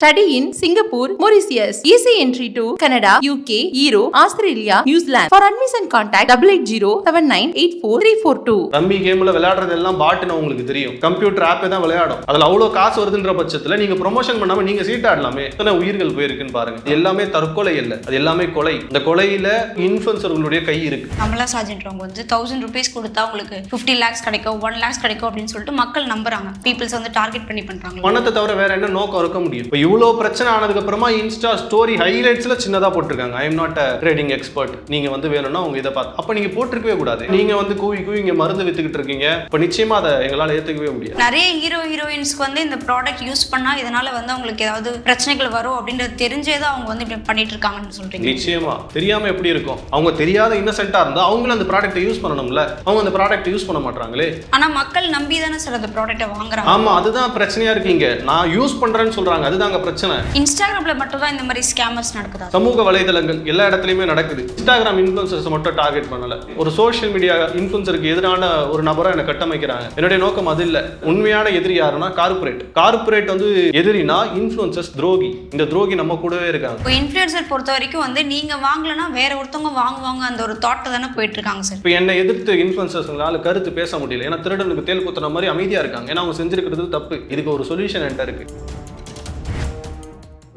Study in Singapore, Mauritius. Easy entry to Canada, UK, Europe, Australia, New Zealand. For admission contact 880-7984-342. Rummy கேம்ல விளையாடுறது எல்லாம் பாட்டுன்னு உங்களுக்கு தெரியும். கம்ப்யூட்டர் ஆப்பே தான் விளையாடும். அதுல அவ்வளவு காசு வருதுன்ற பட்சத்துல நீங்க ப்ரொமோஷன் பண்ணாம நீங்க சீட் ஆடலாமே. எத்தனை உயிர்கள் போயிருக்குன்னு பாருங்க. எல்லாமே தற்கொலை இல்ல அது எல்லாமே கொலை. இந்த கொலையில இன்ஃபுளுசர்களுடைய கை இருக்கு. அமலா சார்ஜென்ட்றவங்க வந்து தௌசண்ட் ருபீஸ் கொடுத்தா உங்களுக்கு ஃபிஃப்டி லேக்ஸ் கிடைக்கும் ஒன் லேக்ஸ் கிடைக்கும் அப்படின்னு சொல்லிட்டு மக்கள் நம்புறாங்க. பீப்புள்ஸ் வந்து டார்கெட் பண்ணி பண்றாங்க. பணத்தை தவிர வேற என்ன நோக்கம் இருக்க முடியும்? இப்போ இவ்வளோ பிரச்சனை ஆனதுக்கு அப்புறமா இன்ஸ்டா ஸ்டோரி ஹைலைட்ஸ்ல சின்னதா போட்டிருக்காங்க. I am not a trading expert நீங்க வந்து வேணும்னா உங்க இதை பார்த்து அப்ப நீங்க போட்டிருக்கவே கூடாது. நீங்க வந்து கூவி கூவி இங்க மருந்து வித்துக்கிட்டு இருக்கீங்க. இப்போ நிச்சயமா அதை எங்களால் ஏத்துக்கவே முடியாது. நிறைய ஹீரோ ஹீரோயின்ஸ்க்கு வந்து இந்த ப்ராடக்ட் யூஸ் பண்ணா இதனால வந்து அவங்களுக்கு ஏதாவது பிரச்சனைகள் வரும் அப்படின்றது தெரிஞ்சே தான் அவங்க வந்து இப்படி பண்ணிட்டு இருக்காங்கன்னு சொல்றீங்க. நிச்சயமா. தெரியாம எப்படி இருக்கும்? அவங்க தெரியாத இன்னசென்ட்டா இருந்தா அவங்களும் அந்த ப்ராடக்ட்டை யூஸ் பண்ணணும்ல. அவங்க அந்த ப்ராடக்ட் யூஸ் பண்ண மாட்டாங்களே. ஆனா மக்கள் நம்பி தானே சார் அந்த ப்ராடக்ட்டை வாங்குறாங்க? ஆமா அதுதான் பிரச்சனையா இருக்கீங்க நான் யூஸ் பண்றேன்னு சொல்றாங்க. அதுதாங்க பிரச்சனை. இன்ஸ்டாகிராம்ல மட்டும் தான் இந்த மாதிரி ஸ்கேமர்ஸ் நடக்குதா? சமூக வலைதளங்கள் எல்லா இடத்துலையுமே நடக்குது. இன்ஸ்டாகிராம் இன்ஃபுளுசர்ஸ் மட்டும் டார்கெட் பண்ணல. ஒரு சோஷியல் மீடியா இன்ஃபுளுசருக்கு எதிரான ஒரு நபரை என்னை கட்டமைக்கிறாங்க. என்னுடைய நோக்கம் அது இல்ல. உண்மையான எதிரி யாருன்னா கார்ப்பரேட் கார்ப்பரேட் வந்து எதிரினா இன்ஃபுளுசர்ஸ் துரோகி. இந்த துரோகி நம்ம கூடவே இருக்காங்க. இப்போ இன்ஃப்ளூயன்சர் பொறுத்த வரைக்கும் வந்து நீங்க வாங்கலைன்னா வேற ஒருத்தவங்க வாங்குவாங்க. அந்த ஒரு தாட்டை தானே போயிட்டு இருக்காங்க சார் இப்போ என்னை எதிர்த்து இன்ஃபுளுசர்ஸ்னால கருத்து பேச முடியல. ஏன்னா திருடனுக்கு தேல் குத்துன மாதிரி அமைதியா இருக்காங்க. ஏன்னா அவங்க செஞ்சிருக்கிறது தப்பு. இதுக்கு ஒரு சொல்யூஷன் என்கிட்ட இருக்கு.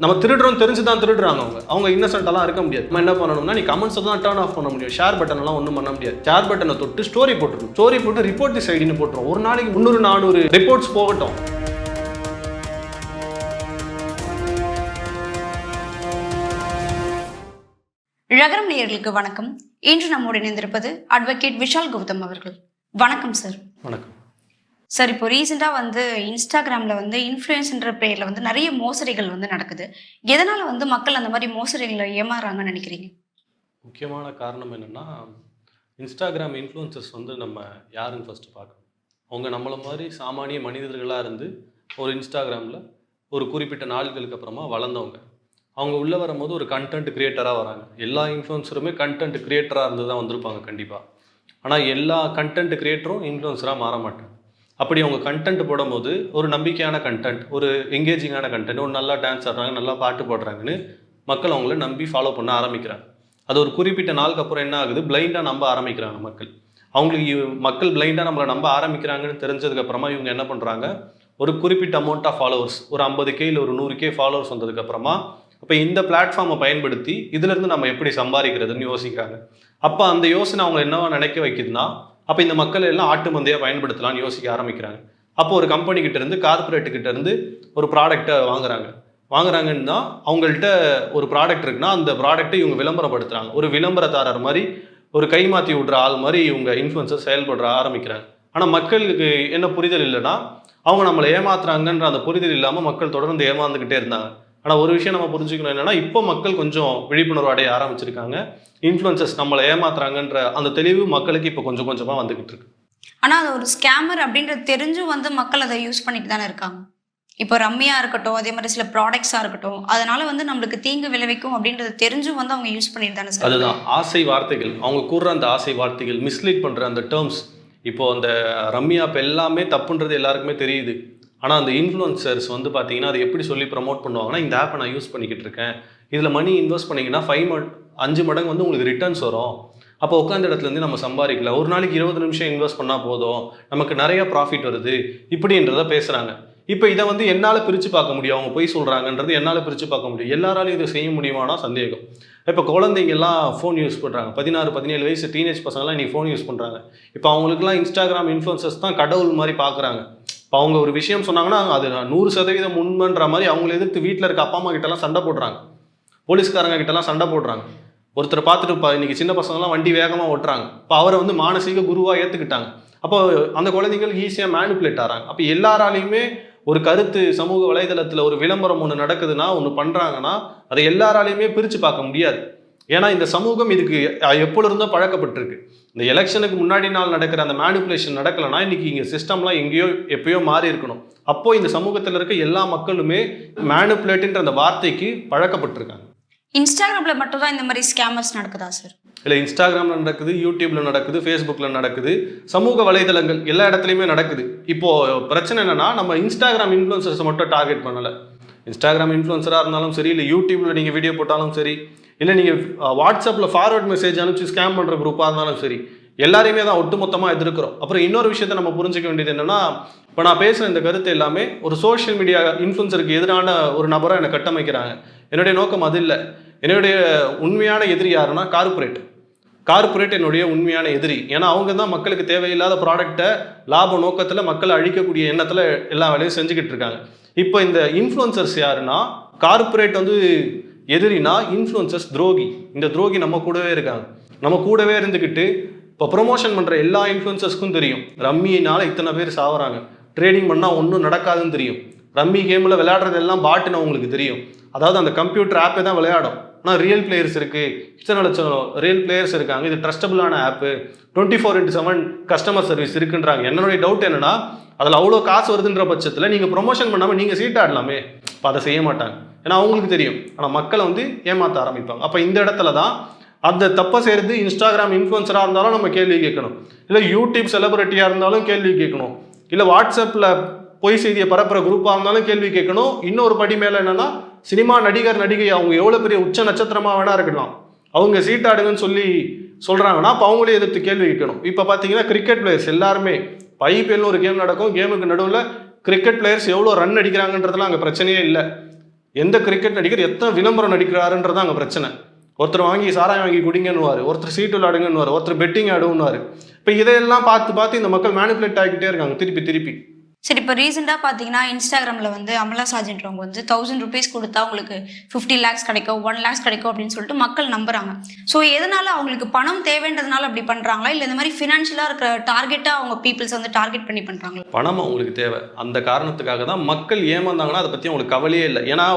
நம்ம திருடுறோம் தெரிஞ்சு தான் திருடுறாங்க அவங்க. அவங்க இன்னசென்ட்டெல்லாம் இருக்க முடியாது. நம்ம என்ன பண்ணணும்னா நீ கமெண்ட்ஸை தான் டர்ன் ஆஃப் பண்ண முடியும். ஷேர் பட்டன்லாம் ஒன்றும் பண்ண முடியாது. ஷேர் பட்டனை தொட்டு ஸ்டோரி போட்டுரும் ஸ்டோரி போட்டு ரிப்போர்ட் திஸ் ஐடின்னு போட்டுரும். ஒரு நாளைக்கு முந்நூறு நானூறு ரிப்போர்ட்ஸ் போகட்டும். நகரம் நேயர்களுக்கு வணக்கம். இன்று நம்மோடு இணைந்திருப்பது அட்வொகேட் விஷால் கௌதம் அவர்கள். வணக்கம் சார் வணக்கம். சார் இப்போ ரீசெண்டாக வந்து இன்ஸ்டாகிராமில் வந்து இன்ஃப்ளூயன்ஸ்ன்ற பேரில் வந்து நிறைய மோசடிகள் வந்து நடக்குது. எதனால் வந்து மக்கள் அந்த மாதிரி மோசடிகளை ஏமாறுறாங்கன்னு நினைக்கிறீங்க? முக்கியமான காரணம் என்னென்னா இன்ஸ்டாகிராம் இன்ஃப்ளூயன்சர்ஸ் வந்து நம்ம யாருன்னு ஃபஸ்ட்டு பார்க்கணும். அவங்க நம்மளை மாதிரி சாமானிய மனிதர்களாக இருந்து ஒரு இன்ஸ்டாகிராமில் ஒரு குறிப்பிட்ட நாள்களுக்கு அப்புறமா வளர்ந்தவங்க. அவங்க உள்ளே வரும்போது ஒரு கண்டென்ட் கிரியேட்டராக வராங்க. எல்லா இன்ஃப்ளூயன்சருமே கண்டென்ட் கிரியேட்டராக இருந்து தான் வந்திருப்பாங்க கண்டிப்பாக ஆனால் எல்லா கண்டென்ட் கிரியேட்டரும் இன்ஃப்ளூயன்சராக மாற மாட்டாங்க. அப்படி அவங்க கண்டென்ட் போடும்போது ஒரு நம்பிக்கையான கண்டென்ட் ஒரு எங்கேஜிங்கான கண்டென்ட் ஒரு நல்லா டான்ஸ் ஆடுறாங்க நல்லா பாட்டு போடுறாங்கன்னு மக்கள் அவங்கள நம்பி ஃபாலோ பண்ண ஆரம்பிக்கிறாங்க. அது ஒரு குறிப்பிட்ட நாளுக்கு அப்புறம் என்ன ஆகுது? பிளைண்டாக நம்ப ஆரம்பிக்கிறாங்க மக்கள். அவங்களுக்கு மக்கள் பிளைண்டாக நம்மளை நம்ப ஆரம்பிக்கிறாங்கன்னு தெரிஞ்சதுக்கப்புறமா இவங்க என்ன பண்ணுறாங்க ஒரு குறிப்பிட்ட அமௌண்ட் ஆஃப் ஃபாலோவர்ஸ் ஒரு ஐம்பது கே இல்லை ஒரு நூறு கே ஃபாலோவர்ஸ் வந்ததுக்கப்புறமா அப்போ இந்த பிளாட்ஃபார்மை பயன்படுத்தி இதுலேருந்து நம்ம எப்படி சம்பாதிக்கிறதுன்னு யோசிக்கிறாங்க. அப்போ அந்த யோசனை அவங்க என்னவா நினைக்க வைக்குதுன்னா அப்போ இந்த மக்கள் எல்லாம் ஆட்டு மந்தையாக பயன்படுத்தலாம்னு யோசிக்க ஆரம்பிக்கிறாங்க. அப்போ ஒரு கம்பெனி இருந்து கார்ப்பரேட்டு இருந்து ஒரு ப்ராடக்ட்டை வாங்குறாங்க. வாங்குறாங்கன்னா அவங்கள்ட்ட ஒரு ப்ராடக்ட் இருக்குன்னா அந்த ப்ராடக்ட்டை இவங்க விளம்பரப்படுத்துகிறாங்க ஒரு விளம்பரதாரர் மாதிரி ஒரு கைமாற்றி விட்ற ஆள் மாதிரி இவங்க இன்ஃப்ளூன்சர் செயல்படுற ஆரம்பிக்கிறாங்க. ஆனால் மக்களுக்கு என்ன புரிதல் இல்லைன்னா அவங்க நம்மளை ஏமாத்துறாங்கன்ற அந்த புரிதல் இல்லாமல் மக்கள் தொடர்ந்து ஏமாந்துக்கிட்டே இருந்தாங்க. ஆனால் ஒரு விஷயம் நம்ம புரிஞ்சுக்கணும் என்னன்னா இப்போ மக்கள் கொஞ்சம் விழிப்புணர்வு அடைய ஆரம்பிச்சிருக்காங்க. இன்ஃப்ளூயன்சர்ஸ் நம்மளை ஏமாத்துறாங்கன்ற அந்த தெளிவு மக்களுக்கு இப்போ கொஞ்சம் கொஞ்சமாக வந்துக்கிட்டு இருக்கு. ஆனால் அது ஒரு ஸ்கேமர் அப்படின்றது தெரிஞ்சும் வந்து மக்கள் அதை யூஸ் பண்ணிட்டு தானே இருக்காங்க. இப்போ ரம்மியா இருக்கட்டும் அதே மாதிரி சில ப்ராடக்ட்ஸாக இருக்கட்டும் அதனால வந்து நம்மளுக்கு தீங்கு விளைவிக்கும் அப்படின்றது தெரிஞ்சும் வந்து அவங்க யூஸ் பண்ணிட்டு தானே சார் அதுதான். ஆசை வார்த்தைகள். அவங்க கூறுற அந்த ஆசை வார்த்தைகள் மிஸ்லீட் பண்ணுற அந்த டேர்ம்ஸ் இப்போ அந்த ரம்யா ஆப் எல்லாமே தப்புன்றது எல்லாருக்குமே தெரியுது. ஆனால் அந்த இன்ஃப்ளூயன்சர்ஸ் வந்து பார்த்தீங்கன்னா அதை எப்படி சொல்லி ப்ரமோட் பண்ணுவாங்கன்னா இந்த ஆப்பை நான் யூஸ் பண்ணிக்கிட்டு இருக்கேன். இதில் மணி இன்வெஸ்ட் பண்ணிங்கன்னா ஃபைவ் ம அஞ்சு மடங்கு வந்து உங்களுக்கு ரிட்டர்ன்ஸ் வரும். அப்போ உட்காந்த இடத்துலேருந்து நம்ம சம்பாதிக்கலாம். ஒரு நாளைக்கு இருபது நிமிஷம் இன்வெஸ்ட் பண்ணால் போதும். நமக்கு நிறைய ப்ராஃபிட் வருது. இப்படின்றத பேசுகிறாங்க இப்போ இதை வந்து என்னால் பிரித்து பார்க்க முடியும்? அவங்க போய் சொல்கிறாங்கன்றது என்னால் பிரித்து பார்க்க முடியும்? எல்லாராலையும் இதை செய்ய முடியுமானா சந்தேகம். இப்போ குழந்தைங்கெல்லாம் ஃபோன் யூஸ் பண்ணுறாங்க பதினாறு பதினேழு வயசு டீனேஜ் பசங்களாம் இன்னைக்கு ஃபோன் யூஸ் பண்ணுறாங்க இப்போ அவங்களுக்குலாம் இன்ஸ்டாகிராம் இன்ஃப்ளூன்சர்ஸ் தான் கடவுள் மாதிரி பார்க்குறாங்க இப்போ அவங்க ஒரு விஷயம் சொன்னாங்கன்னா அது நூறு சதவீதம் உண்மைன்ற மாதிரி அவங்கள எதிர்த்து வீட்டில் இருக்க அப்பா அம்மா கிட்டலாம் சண்டை போடுறாங்க. போலீஸ்காரங்க கிட்டலாம் சண்டை போடுறாங்க. ஒருத்தரை பார்த்துட்டு இப்போ சின்ன பசங்கலாம் வண்டி வேகமாக ஓட்டுறாங்க. இப்போ அவரை வந்து மானசீக குருவாக ஏற்றுக்கிட்டாங்க அப்போ அந்த குழந்தைகள் ஈஸியாக மேனிப்புலேட் ஆகிறாங்க அப்போ எல்லாராலையுமே ஒரு கருத்து சமூக வலைதளத்தில் ஒரு விளம்பரம் ஒன்று நடக்குதுன்னா ஒன்று பண்ணுறாங்கன்னா அதை எல்லாராலையுமே பிரித்து பார்க்க முடியாது. ஏன்னா இந்த சமூகம் இதுக்கு எப்பொழுதும் பழக்கப்பட்டிருக்கு. இந்த எலெக்ஷனுக்கு முன்னாடி நாள் நடக்கிற அந்த மேனிப்புலேஷன் நடக்கலைன்னா இன்னைக்கு இங்கே சிஸ்டம்லாம் எங்கேயோ எப்பயோ மாறி இருக்கணும். அப்போ இந்த சமூகத்தில் இருக்க எல்லா மக்களுமே மேனிப்புலேட்டுன்ற அந்த வார்த்தைக்கு பழக்கப்பட்டிருக்காங்க. இன்ஸ்டாகிராம்ல மட்டும் தான் இந்த மாதிரி ஸ்கேமர்ஸ் நடக்குதா சார் இல்லை இன்ஸ்டாகிராமில் நடக்குது யூடியூப்ல நடக்குது ஃபேஸ்புக்கில் நடக்குது சமூக வலைதளங்கள் எல்லா இடத்துலையுமே நடக்குது. இப்போ பிரச்சனை என்னன்னா நம்ம இன்ஸ்டாகிராம் இன்ஃப்ளூயன்சர்ஸ் மட்டும் டார்கெட் பண்ணலை. இன்ஸ்டாகிராம் இன்ஃப்ளூன்சராக இருந்தாலும் சரி இல்லை யூடியூப்பில் நீங்கள் வீடியோ போட்டாலும் சரி இல்லை நீங்கள் வாட்ஸ்அப்பில் ஃபார்வர்ட் மெசேஜ் அனுப்பிச்சு ஸ்கேம் பண்ணுற குரூப்பாக இருந்தாலும் சரி எல்லாரையுமே தான் ஒட்டுமொத்தமாக எதிர்க்கிறோம். அப்புறம் இன்னொரு விஷயத்தை நம்ம புரிஞ்சுக்க வேண்டியது என்னென்னா இப்போ நான் பேசுகிற இந்த கருத்து எல்லாமே ஒரு சோஷியல் மீடியா இன்ஃப்ளூன்சருக்கு எதிரான ஒரு நபரை என்னை கட்டமைக்கிறாங்க. என்னுடைய நோக்கம் அது இல்லை. என்னுடைய உண்மையான எதிரி யாருன்னா கார்ப்பரேட் கார்ப்பரேட் என்னுடைய உண்மையான எதிரி. ஏன்னா அவங்க தான் மக்களுக்கு தேவையில்லாத ப்ராடக்ட்டை லாப நோக்கத்தில் மக்களை அழிக்கக்கூடிய எண்ணத்தில் எல்லா வேலையும் செஞ்சுக்கிட்டு இருக்காங்க. இப்போ இந்த இன்ஃப்ளூன்சர்ஸ் யாருன்னா கார்ப்பரேட் வந்து எதிரினா இன்ஃப்ளூன்சர்ஸ் துரோகி. இந்த துரோகி நம்ம கூடவே இருக்காங்க. நம்ம கூடவே இருந்துக்கிட்டு இப்போ ப்ரொமோஷன் பண்ணுற எல்லா இன்ஃப்ளூன்சர்ஸ்க்கும் தெரியும். ரம்மியினால் இத்தனை பேர் சாவறாங்க. ட்ரேடிங் பண்ணால் ஒன்றும் நடக்காதுன்னு தெரியும். ரம்மி கேமில் விளையாடுறது எல்லாம் பாட்டுன்னு அவங்களுக்கு தெரியும். அதாவது அந்த கம்ப்யூட்டர் ஆப்பே தான் விளையாடும். ஆனால் ரியல் பிளேயர்ஸ் இருக்குது இத்தனை லட்சம் ரியல் பிளேயர்ஸ் இருக்காங்க. இது ட்ரஸ்டபுளான app twenty four into seven customer service இருக்குன்றாங்க. என்னுடைய டவுட் என்னன்னா அதில் அவ்வளோ காசு வருதுன்ற பட்சத்தில் நீங்கள் ப்ரொமோஷன் பண்ணாமல் நீங்கள் சீட் ஆடலாமே. இப்போ அதை செய்ய மாட்டாங்க. ஏன்னா அவங்களுக்கு தெரியும். ஆனால் மக்களை வந்து ஏமாற்ற ஆரம்பிப்பாங்க. அப்போ இந்த இடத்துல தான் அந்த தப்பை செய்கிறது இன்ஸ்டாகிராம் இன்ஃப்ளூன்சராக இருந்தாலும் நம்ம கேள்வி கேட்கணும். இல்லை யூடியூப் செலிபிரிட்டியாக இருந்தாலும் கேள்வி கேட்கணும். இல்லை வாட்ஸ்அப்பில் பொய் செய்தியை பரப்புற குரூப்பாக இருந்தாலும் கேள்வி கேட்கணும். இன்னொரு படி மேலே என்னென்னா சினிமா நடிகர் நடிகை அவங்க எவ்வளோ பெரிய உச்ச நட்சத்திரமாக வேணா இருக்கலாம். அவங்க சீட்டாடுங்கன்னு சொல்லி சொல்கிறாங்கன்னா அப்போ அவங்களே எதிர்த்து கேள்வி கேட்கணும். இப்போ பார்த்தீங்கன்னா கிரிக்கெட் பிளேயர்ஸ் எல்லாருமே இப்போ ஒரு கேம் நடக்கும் கேமுக்கு நடுவில் கிரிக்கெட் பிளேயர்ஸ் எவ்வளோ ரன் அடிக்கிறாங்கன்றதுலாம் அங்கே பிரச்சனையே இல்லை. எந்த கிரிக்கெட் நடிகர் எத்தனை விளம்பரம் நடிக்கிறாருன்றது அங்கே பிரச்சனை. ஒருத்தர் வாங்கி சாராயம் வாங்கி குடிங்கன்னுவார் ஒருத்தர் சீட்டு விளையாடுங்கன்னுவார் ஒருத்தர் பெட்டிங் ஆடுன்னுவார் இப்போ இதையெல்லாம் பார்த்து பார்த்து இந்த மக்கள் மேனிப்புலேட் ஆகிக்கிட்டே இருக்காங்க திருப்பி திருப்பி. சரி இப்போ ரீசெண்டாக பார்த்தீங்கன்னா இன்ஸ்டாகிராமில் வந்து அமலா சாஜின்றவங்க வந்து தௌசண்ட் ருபீஸ் கொடுத்தா உங்களுக்கு ஃபிஃப்டி லேக்ஸ் கிடைக்கும் ஒன் லேக்ஸ் கிடைக்கும் அப்படின்னு சொல்லிட்டு மக்கள் நம்புறாங்க. ஸோ எதனால் அவங்களுக்கு பணம் தேவைன்றதுனால அப்படி பண்ணுறாங்களா இல்லை இந்த மாதிரி ஃபினான்ஷியலாக இருக்கிற டார்கெட்டாக அவங்க பீப்புள்ஸ் வந்து டார்கெட் பண்ணி பண்ணுறாங்களா பணம் அவங்களுக்கு தேவை. அந்த காரணத்துக்காக தான் மக்கள் ஏமாந்தாங்கன்னா அதை பற்றி அவங்களுக்கு கவலையே இல்லை. ஏன்னா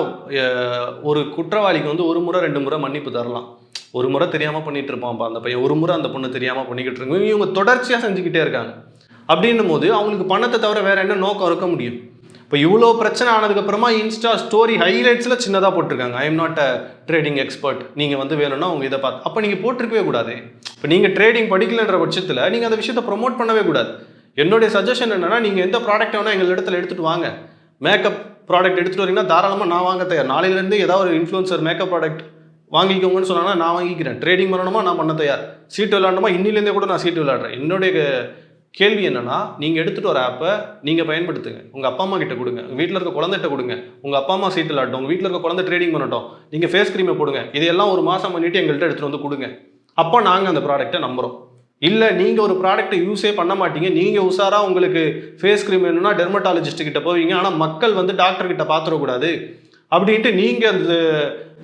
ஒரு குற்றவாளிக்கு வந்து ஒரு முறை ரெண்டு முறை மன்னிப்பு தரலாம். ஒரு முறை தெரியாமல் பண்ணிகிட்டு இருப்பான்ப்பா அந்த பையன். ஒரு முறை அந்த பொண்ணு தெரியாமல் பண்ணிக்கிட்டு இருக்காங்க இவங்க தொடர்ச்சியாக செஞ்சுக்கிட்டே இருக்காங்க. அப்படின்னும் போது அவங்களுக்கு பணத்தை தவிர வேறு என்ன நோக்கம் இருக்க முடியும்? இப்போ இவ்வளோ பிரச்சனை ஆனதுக்கப்புறமா இன்ஸ்டா ஸ்டோரி ஹைலைட்ஸில் சின்னதாக போட்டிருக்காங்க. I am not a trading expert நீங்கள் வந்து வேணும்னா உங்கள் இதை பார்த்து அப்போ நீங்கள் போட்டிருக்கவே கூடாது. இப்போ நீங்கள் ட்ரேடிங் படிக்கலைன்ற பட்சத்தில் நீங்கள் அந்த விஷயத்தை ப்ரொமோட் பண்ணவே கூடாது. என்னுடைய சஜஷன் என்னன்னா நீங்கள் எந்த ப்ராடக்ட் வேணால் எங்கள் இடத்துல எடுத்துகிட்டு வாங்க. மேக்கப் ப்ராடக்ட் எடுத்துகிட்டு வரீங்கன்னா தாராளமாக நான் வாங்க தயார். நாளையிலேருந்து ஏதாவது ஒரு இன்ஃப்ளூன்சர் மேக்கப் ப்ராடக்ட் வாங்கிக்கோங்கன்னு சொன்னாங்கன்னா நான் வாங்கிக்கிறேன். ட்ரேடிங் பண்ணணுமா? நான் பண்ண தயார். சீட்டு விளாடணுமா இன்னிலேருந்தே கூட நான் சீட்டு விளாட்றேன் என்னுடைய கேள்வி என்னன்னா நீங்கள் எடுத்துகிட்டு வர ஆப்பை நீங்கள் பயன்படுத்துங்க. உங்கள் அப்பா அம்மா கிட்ட கொடுங்க. உங்கள் வீட்டில் இருக்க குழந்தைகிட்ட கொடுங்க. உங்கள் அப்பா அம்மா சீட்டில் ஆட்டும் உங்கள் வீட்டில் இருக்க குழந்தை ட்ரேடிங் பண்ணட்டும் நீங்கள் ஃபேஸ் க்ரீமை போடுங்க. இதையெல்லாம் ஒரு மாதம் பண்ணிவிட்டு எங்கள்கிட்ட எடுத்துகிட்டு வந்து கொடுங்க. அப்போ நாங்கள் அந்த ப்ராடக்ட்டை நம்புகிறோம் இல்லை நீங்கள் ஒரு ப்ராடக்ட்டை யூஸே பண்ண மாட்டீங்க. நீங்கள் உஷாராக உங்களுக்கு ஃபேஸ் க்ரீம் வேணும்னா டெர்மட்டாலஜிஸ்ட் கிட்ட போவீங்க. ஆனால் மக்கள் வந்து டாக்டர் கிட்ட பார்த்துடக்கூடாது அப்படின்ட்டு நீங்கள் அந்த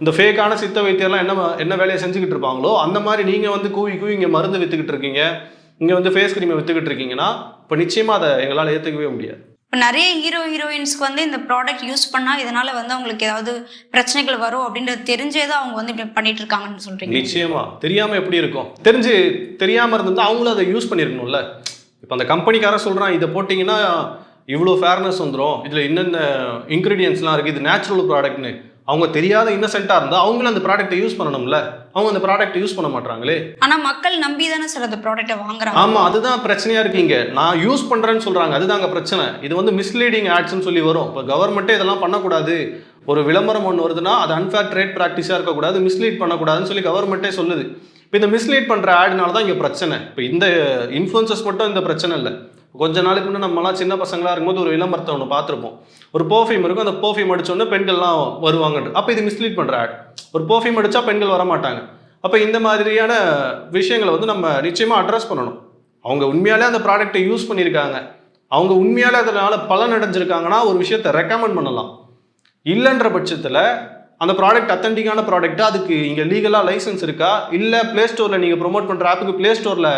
இந்த ஃபேக்கான சித்த வைத்தியம்லாம் என்ன என்ன வேலையை செஞ்சுக்கிட்டு இருப்பாங்களோ அந்த மாதிரி நீங்கள் வந்து கூவி கூவி இங்கே மருந்து விற்றுக்கிட்டு இருக்கீங்க. இங்கே வந்து ஃபேஸ் க்ரீமை விற்றுக்கிட்டு இருக்கீங்கன்னா இப்போ நிச்சயமாக அதை எங்களால் ஏற்றுக்கவே முடியாது. இப்போ நிறைய ஹீரோ ஹீரோயின்ஸ்க்கு வந்து இந்த ப்ராடக்ட் யூஸ் பண்ணால் இதனால வந்து அவங்களுக்கு ஏதாவது பிரச்சனைகள் வரும் அப்படின்றது தெரிஞ்சே தான் அவங்க வந்து இப்படி பண்ணிட்டு இருக்காங்கன்னு சொல்றீங்க. நிச்சயமா. தெரியாம எப்படி இருக்கும்? தெரிஞ்சு தெரியாம இருந்திருந்தா அவங்களும் அதை யூஸ் பண்ணிருக்கணும்ல. இப்போ அந்த கம்பெனிக்காரன் சொல்றான் இதை போட்டிங்கன்னா இவ்வளோ ஃபேர்னஸ் வந்துடும் இதில் என்னென்ன இன்க்ரீடியன்ஸ்லாம் இருக்குது இது நேச்சுரல் ப்ராடக்ட்னு அவங்க தெரியாத இன்னசென்ட்டாக இருந்தால் அவங்களும் அந்த ப்ராடக்ட்டை யூஸ் பண்ணணும்ல? அவங்க அந்த ப்ராடக்ட் யூஸ் பண்ண மாட்டாங்களே ஆனா மக்கள் நம்பி தானே சார் அந்த ப்ராடக்ட்டை வாங்குறாங்க. ஆமா அதுதான் பிரச்சனையா இருக்கீங்க நான் யூஸ் பண்றேன்னு சொல்றாங்க. அதுதாங்க பிரச்சனை. இது வந்து மிஸ்லீடிங் ஆட்ஸ்னு சொல்லி வரும். இப்போ கவர்மெண்ட்டே இதெல்லாம் பண்ணக்கூடாது. ஒரு விளம்பரம் ஒன்று வருதுன்னா அது அன்ஃபேர் ட்ரேட் ப்ராக்டிஸாக இருக்கக்கூடாது. மிஸ்லீட் பண்ணக்கூடாதுன்னு சொல்லி கவர்மெண்ட்டே சொல்லுது. இப்போ இந்த மிஸ்லீட் பண்ணுற ஆட்னால தான் இங்கே பிரச்சனை. இப்போ இந்த இன்ஃப்ளூன்சஸ் மட்டும் இந்த பிரச்சனை இல்லை. கொஞ்ச நாளைக்கு முன்னே நம்மலாம் சின்ன பசங்களாக இருக்கும்போது ஒரு விளம்பரத்தை ஒன்று பார்த்துருப்போம். ஒரு பர்ஃப்யூம் இருக்கும் அந்த பர்ஃப்யூம் அடிச்சோடனே பெண்கள்லாம் வருவாங்கன்ட்டு அப்போ இது மிஸ்லீட் பண்ணுற ஆட் ஒரு பர்ஃப்யூம் அடித்தா பெண்கள் வர மாட்டாங்க அப்போ இந்த மாதிரியான விஷயங்களை வந்து நம்ம நிச்சயமாக அட்ரஸ் பண்ணணும். அவங்க உண்மையாலே அந்த ப்ராடக்ட்டை யூஸ் பண்ணியிருக்காங்க. அவங்க உண்மையாலே அதனால் பலன் அடைஞ்சிருக்காங்கன்னா ஒரு விஷயத்தை ரெக்கமெண்ட் பண்ணலாம். இல்லைன்ற பட்சத்தில் அந்த ப்ராடக்ட் அத்தன்டிக்கான ப்ராடக்ட்டா அதுக்கு இங்கே லீகலாக லைசன்ஸ் இருக்கா? இல்லை ப்ளே ஸ்டோரில் நீங்கள் ப்ரோமோட் பண்ணுற ஆப்புக்கு ப்ளே ஸ்டோரில்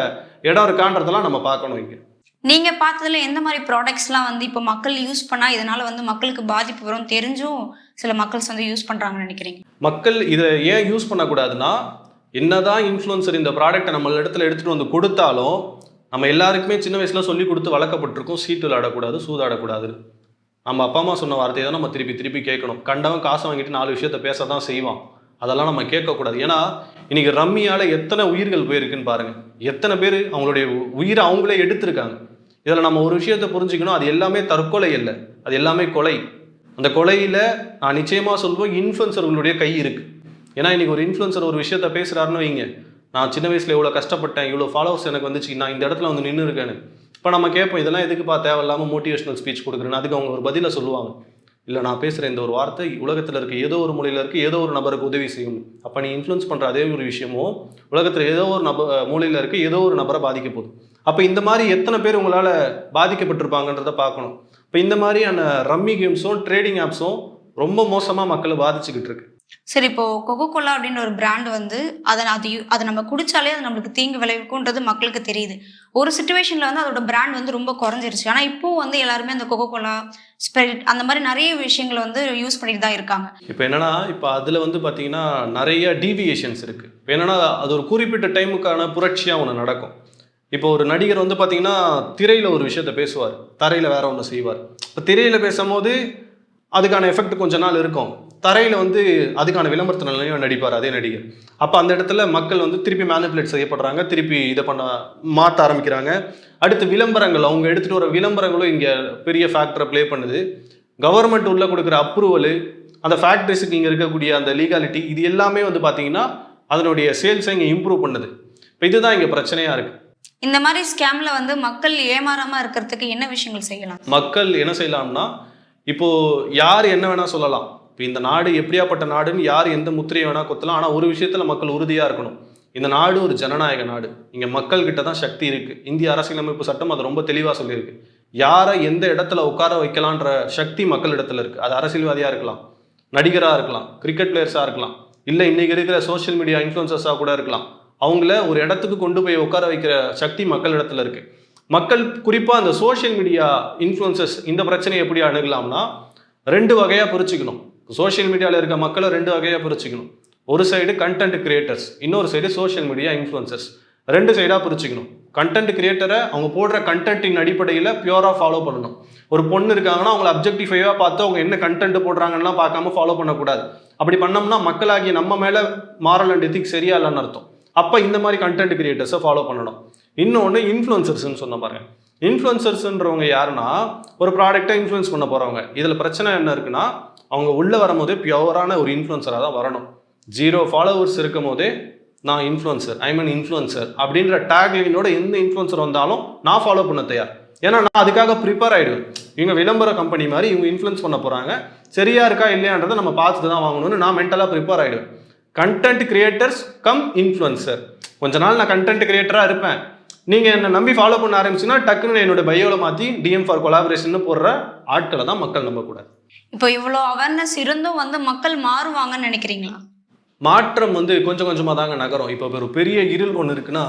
இடம் இருக்கான்றதெல்லாம் நம்ம பார்க்கணும் இங்கே. நீங்க பார்த்ததுல எந்த மாதிரி ப்ராடக்ட்ஸ்லாம் வந்து இப்போ மக்கள் யூஸ் பண்ணா இதனால வந்து மக்களுக்கு பாதிப்பு வரும் தெரிஞ்சும் சில மக்கள்ஸ் வந்து யூஸ் பண்றாங்கன்னு நினைக்கிறீங்க? மக்கள் இதை ஏன் யூஸ் பண்ணக்கூடாதுன்னா என்னதான் இன்ஃப்ளூன்சர் இந்த ப்ராடக்ட்டை நம்ம இடத்துல எடுத்துகிட்டு வந்து கொடுத்தாலும் நம்ம எல்லாருக்குமே சின்ன வயசில் சொல்லி கொடுத்து வளர்க்கப்பட்டிருக்கோம் சீட்டு விளாடக்கூடாது சூதாடக்கூடாது. நம்ம அப்பா அம்மா சொன்ன வார்த்தையை தான் நம்ம திருப்பி திருப்பி கேட்கணும். கண்டவன் காசை வாங்கிட்டு நாலு விஷயத்த பேச தான் செய்வான். அதெல்லாம் நம்ம கேட்கக்கூடாது. ஏன்னா இன்னைக்கு ரம்மியால் எத்தனை உயிர்கள் போயிருக்குன்னு பாருங்க. எத்தனை பேர் அவங்களுடைய உ- உயிரை அவங்களே எடுத்திருக்காங்க. இதில் நம்ம ஒரு விஷயத்தை புரிஞ்சுக்கணும். அது எல்லாமே தற்கொலை இல்லை அது எல்லாமே கொலை. அந்த கொலையில் நான் நிச்சயமாக சொல்வோம் இன்ஃப்ளூன்சர்களுடைய கை இருக்குது ஏன்னா இன்னைக்கு ஒரு இன்ஃப்ளூன்சர் ஒரு விஷயத்த பேசுகிறாருன்னு வைங்க. நான் சின்ன வயசில் இவ்வளோ கஷ்டப்பட்டேன் இவ்வளோ ஃபாலோவர்ஸ் எனக்கு வந்துச்சு நான் இந்த இடத்துல வந்து நின்று இருக்கேன்னு. இப்போ நம்ம கேட்போம் இதெல்லாம் எதுக்குப்பா தேவையில்லாமல் மோட்டிவேஷனல் ஸ்பீச் கொடுக்குறேன்னு. அதுக்கு அவங்க ஒரு பதிலை சொல்லுவாங்க. இல்லை நான் பேசுகிற இந்த ஒரு வார்த்தை உலகத்தில் இருக்க. ஏதோ ஒரு மொழியில் இருக்க. ஏதோ ஒரு நபருக்கு உதவி செய்யும். அப்போ நீ இன்ஃப்ளூன்ஸ் பண்ணுற அதே ஒரு விஷயமோ உலகத்தில் ஏதோ ஒரு நப மூலையில் இருக்க. ஏதோ ஒரு நபரை பாதிக்க போகுது. அப்போ இந்த மாதிரி எத்தனை பேர் உங்களால் பாதிக்கப்பட்டிருப்பாங்கன்றத பார்க்கணும். இப்போ இந்த மாதிரியான ரம்மி கேம்ஸும் ட்ரேடிங் ஆப்ஸும் ரொம்ப மோசமாக மக்களை பாதிச்சுக்கிட்டு இருக்கு. சரி இப்போ கொக்கோ கோலா அப்படின்ற ஒரு பிராண்ட் வந்து அதை அது அதை நம்ம குடிச்சாலே அது நம்மளுக்கு தீங்கு விளைவிக்கும்ன்றது மக்களுக்கு தெரியுது. ஒரு சுச்சுவேஷன்ல வந்து அதோட பிராண்ட் வந்து ரொம்ப குறைஞ்சிருச்சு. ஆனா இப்போ வந்து எல்லாருமே அந்த கொக்கோ கோலா ஸ்பிரிட் அந்த மாதிரி நிறைய விஷயங்களை வந்து யூஸ் பண்ணிட்டு தான் இருக்காங்க. இப்போ என்னன்னா இப்போ அதில் வந்து பார்த்தீங்கன்னா நிறைய டீவியேஷன்ஸ் இருக்குது இப்போ என்னன்னா அது ஒரு குறிப்பிட்ட டைமுக்கான புரட்சியாக ஒன்று நடக்கும். இப்போ ஒரு நடிகர் வந்து பார்த்தீங்கன்னா திரையில் ஒரு விஷயத்த பேசுவார். தரையில் வேற ஒன்று செய்வார். இப்போ திரையில் பேசும்போது அதுக்கான எஃபெக்ட் கொஞ்ச நாள் இருக்கும். தரையில் வந்து அதுக்கான விளம்பரத்தினாலையும் நடிப்பார் அதே நடிகர். அப்போ அந்த இடத்துல மக்கள் வந்து திருப்பி மேனிப்புலேட் செய்யப்படுறாங்க திருப்பி இதை பண்ண மாற்ற ஆரம்பிக்கிறாங்க. அடுத்து விளம்பரங்கள் அவங்க எடுத்துகிட்டு வர விளம்பரங்களும் இங்கே பெரிய ஃபேக்டரை ப்ளே பண்ணுது. கவர்மெண்ட் உள்ளே கொடுக்குற அப்ரூவலு அந்த ஃபேக்ட்ரிஸுக்கு இங்கே இருக்கக்கூடிய அந்த லீகாலிட்டி இது எல்லாமே வந்து பார்த்தீங்கன்னா அதனுடைய சேல்ஸை இங்கே இம்ப்ரூவ் பண்ணுது. இப்போ இதுதான் இங்கே பிரச்சனையாக இருக்குது இந்த மாதிரி ஸ்கேம்ல வந்து மக்கள் ஏமாறாம இருக்கிறதுக்கு என்ன விஷயங்கள் செய்யலாம்? மக்கள் என்ன செய்யலாம்னா இப்போ யார் என்ன வேணா சொல்லலாம். இப்போ இந்த நாடு எப்படியாப்பட்ட நாடுன்னு யார் எந்த முத்திரையை வேணா கொத்தலாம். ஆனால் ஒரு விஷயத்துல மக்கள் உறுதியா இருக்கணும். இந்த நாடு ஒரு ஜனநாயக நாடு. இங்க மக்கள் கிட்ட தான் சக்தி இருக்கு. இந்திய அரசியலமைப்பு சட்டம் அது ரொம்ப தெளிவா சொல்லியிருக்கு. யாரை எந்த இடத்துல உட்கார வைக்கலான்ற சக்தி மக்களிடத்துல இருக்கு. அது அரசியல்வாதியா இருக்கலாம் நடிகராக இருக்கலாம் கிரிக்கெட் பிளேயர்ஸா இருக்கலாம் இல்லை இன்னைக்கு இருக்கிற சோஷியல் மீடியா இன்ஃப்ளூன்சர்ஸாக கூட இருக்கலாம். அவங்கள ஒரு இடத்துக்கு கொண்டு போய் உட்கார வைக்கிற சக்தி மக்களிடத்துல இருக்கு. மக்கள் குறிப்பாக அந்த சோஷியல் மீடியா இன்ஃப்ளூன்சஸ் இந்த பிரச்சனையை எப்படி அணுகலாம்னா ரெண்டு வகையாக பிரிச்சுக்கணும். சோஷியல் மீடியாவில் இருக்க மக்களை ரெண்டு வகையாக பிரிச்சுக்கணும். ஒரு சைடு கண்டென்ட் கிரியேட்டர்ஸ் இன்னொரு சைடு சோஷியல் மீடியா இன்ஃப்ளூன்சஸ் ரெண்டு சைடாக பிரிச்சுக்கணும். கண்டென்ட் கிரியேட்டரை அவங்க போடுற கண்டென்ட்டின் அடிப்படையில் பியூராக ஃபாலோ பண்ணணும். ஒரு பொண்ணு இருக்காங்கன்னா அவங்களை அப்ஜெக்டிஃபைவாக பார்த்து அவங்க என்ன கண்டென்ட் போடுறாங்கன்னா பார்க்காம ஃபாலோ பண்ணக்கூடாது. அப்படி பண்ணோம்னா மக்களாகிய நம்ம மேலே மாரல் அண்ட் எத்திக்ஸ் சரியா இல்லைன்னு அர்த்தம். அப்போ இந்த மாதிரி கண்டென்ட் கிரியேட்டர்ஸை ஃபாலோ பண்ணணும். இன்னொன்று இன்ஃப்ளூன்சர்ஸ்னு சொன்ன பாருங்க. இன்ஃப்ளூன்சர்ஸ்ன்றவங்க யாருன்னா ஒரு ப்ராடக்டை இன்ஃப்ளூயன்ஸ் பண்ண போகிறவங்க இதில் பிரச்சனை என்ன இருக்குன்னா அவங்க உள்ளே வரும்போதே பியூரான ஒரு இன்ஃப்ளூன்சராக தான் வரணும். ஜீரோ ஃபாலோவர்ஸ் இருக்கும் போதே நான் இன்ஃப்ளூன்சர் ஐ மீன் இன்ஃப்ளூன்சர் அப்படின்ற டேக்லைனோட எந்த இன்ஃப்ளூன்சர் வந்தாலும் நான் ஃபாலோ பண்ண தயார். ஏன்னா நான் அதுக்காக ப்ரிப்பேர் ஆகிடுவேன் இவங்க விளம்பர கம்பெனி மாதிரி இவங்க இன்ஃப்ளூயன்ஸ் பண்ண போகிறாங்க சரியா இருக்கா இல்லையான்றதை நம்ம பார்த்துட்டு தான் வாங்கணும்னு நான் மென்டலாக ப்ரிப்பேர் ஆகிடுவேன் கண்டென்ட் கிரியேட்டர்ஸ் கம் இன்ஃப்ளூன்சர் கொஞ்ச நாள் நான் கண்டென்ட் கிரியேட்டராக இருப்பேன். நீங்கள் என்னை நம்பி ஃபாலோ பண்ண ஆரம்பிச்சுன்னா டக்குன்னு என்னோட பயோவில் மாற்றி டிஎம் ஃபார் கொலாபரேஷன் போடுற ஆட்களை தான் மக்கள் நம்பக்கூடாது இப்போ இவ்வளோ அவேர்னஸ் இருந்தும் வந்து மக்கள் மாறுவாங்கன்னு நினைக்கிறீங்களா? மாற்றம் வந்து கொஞ்சம் கொஞ்சமாக தாங்க நகரும். இப்போ ஒரு பெரிய இருள் ஒன்று இருக்குன்னா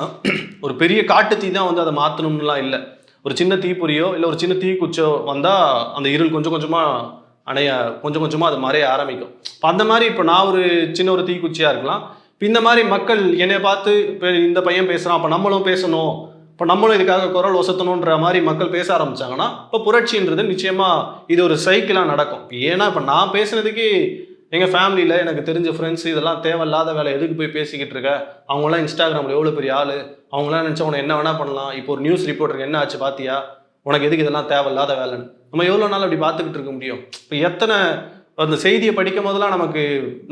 ஒரு பெரிய காட்டு தீ தான் வந்து அதை மாற்றணும்லாம் இல்லை. ஒரு சின்ன தீப்பொறியோ இல்லை ஒரு சின்ன தீக்குச்சோ வந்தால் அந்த இருள் கொஞ்சம் கொஞ்சமாக அணைய கொஞ்சம் கொஞ்சமாக அது மறைய ஆரம்பிக்கும். இப்போ அந்த மாதிரி இப்போ நான் ஒரு சின்ன ஒரு தீக்குச்சியாக இருக்கலாம். இப்போ இந்த மாதிரி மக்கள் என்னை பார்த்து இப்போ இந்த பையன் பேசுகிறான் அப்போ நம்மளும் பேசணும். இப்போ நம்மளும் இதுக்காக குரல் ஒசத்தணுன்ற மாதிரி மக்கள் பேச ஆரம்பிச்சாங்கன்னா இப்போ புரட்சின்றது நிச்சயமாக இது ஒரு சைக்கிளாக நடக்கும். ஏன்னா இப்போ நான் பேசுனதுக்கு எங்கள் ஃபேமிலியில் எனக்கு தெரிஞ்ச ஃப்ரெண்ட்ஸ் இதெல்லாம் தேவையில்லாத வேலை. எதுக்கு போய் பேசிக்கிட்டு இருக்க? அவங்களாம் இன்ஸ்டாகிராமில் எவ்வளோ பெரிய ஆள்? அவங்களாம் நினச்சா உனக்கு என்ன வேணால் பண்ணலாம். இப்போ ஒரு நியூஸ் ரிப்போர்ட்டருக்கு என்ன ஆச்சு பார்த்தியா உனக்கு எதுக்கு இதெல்லாம் தேவையில்லாத வேலைன்னு? நம்ம எவ்வளோ நாள் அப்படி பார்த்துக்கிட்டு இருக்க முடியும்? இப்போ எத்தனை அந்த செய்தியை படிக்கும் போதெல்லாம் நமக்கு